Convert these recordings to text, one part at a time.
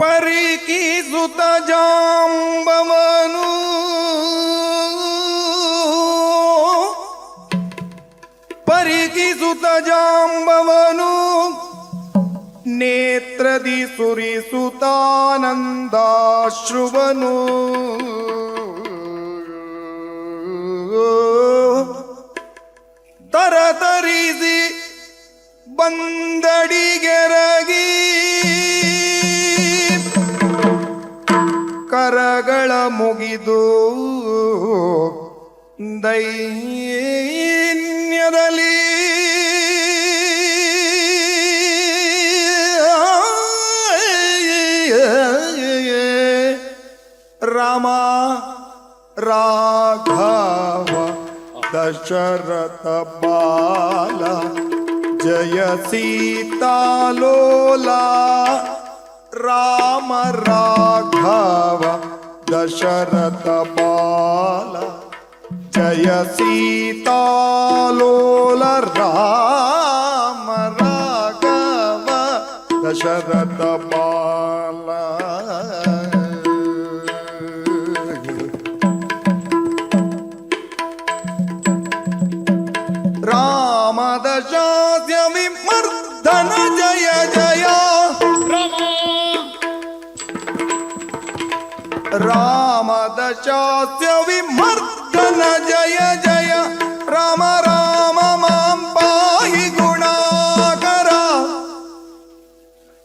ಪರಿಕಿಸುತ್ತ ಜಾಂಬವನು. ಪರಿಕಿಸುತ್ತ ಜಾಂಬವನು. ನೇತ್ರದಿ ಸುರಿಸುತಾನಂದಾಶ್ರುವನು ತರತರಿಸಿ ಬಂದಡಿಗೆರಗಿ ಕರಗಳ ಮುಗಿದು ದೈನ್ಯದಲ್ಲಿ ರಾಮ ರಾಘವ ದಶರಥ ಬಾಲ ಜಯ ಸೀತಾಲೋಲ ರಾಮ ರಾಘವ ದಶರಥ ಬಾಲ ಜಯ ಸೀತಾಲೋಲ ರಾಮ ರಾಘವ ದಶರಥ ಬಾಲ ರಾಮದಶಾಸ್ಯ ವಿಮರ್ದನ ಜಯ ಜಯ ರಾಮ ರಾಮ ಮಾಂ ಪಾಹಿ ಗುಣಾಕರ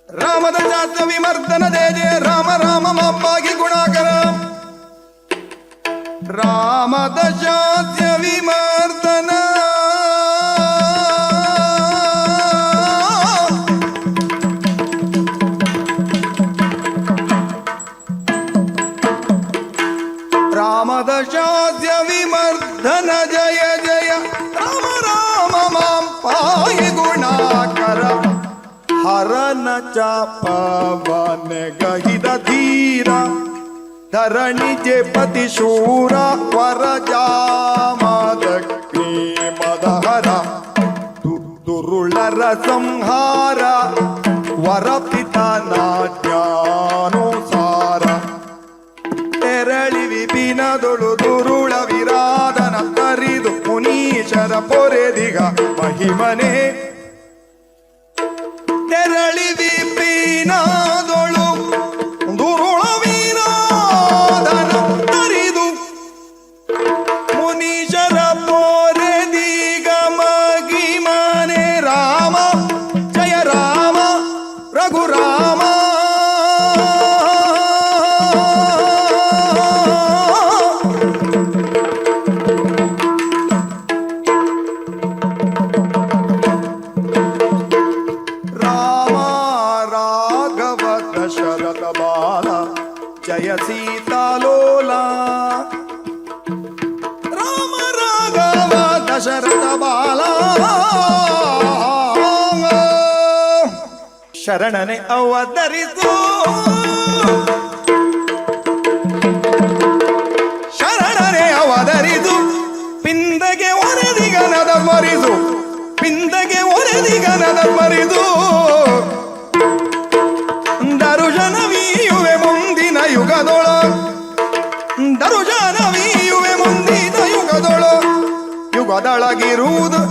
ರಾಮದಶಾಸ್ಯ ವಿಮರ್ದನ ಜಯ ಜಯ ರಾಮ ರಾಮ ಮಾಂ ಪಾಹಿ ಗುಣಾಕರ ರಾಮದಶಾಸ್ಯ ವಿಮರ್ದನ ಹರನ ಚಾಪವನ ಗಹಿದ ಧೀರ ಧರಣಿಜೆ ಪತಿ ಶೂರ ವರ ಜಾಮದಗ್ನಿ ಮದಹರ ದು- ದುರುಳರ ಸಂಹಾರ ವರ ಪಿತನ ಜ್ಞಾನೋಸಾರ ತೆರಳಿ ವಿಪಿನದೊಳು ದುರುಳ ವಿರಾದನ ತರಿದು ಮುನೀಶರ ಪೊರೆದಿಗ ಮಹಿಮನೆ ಜಯ ಸೀತಾಲೋಲ ರಾಮ ರಾಘವ ದಶರಥ ಬಾಲ. ಶರಣನೆ ಅವತರಿಸು. ಶರಣನೆ ಅವತರಿಸು. ಪಿಂದಗೆ ಒರೆದಿಗನದ ಮರಿದು ಪಿಂದಗೆ ಒರೆದಿಗನದ ಮರಿದು ಬದಳಗಿರುವುದು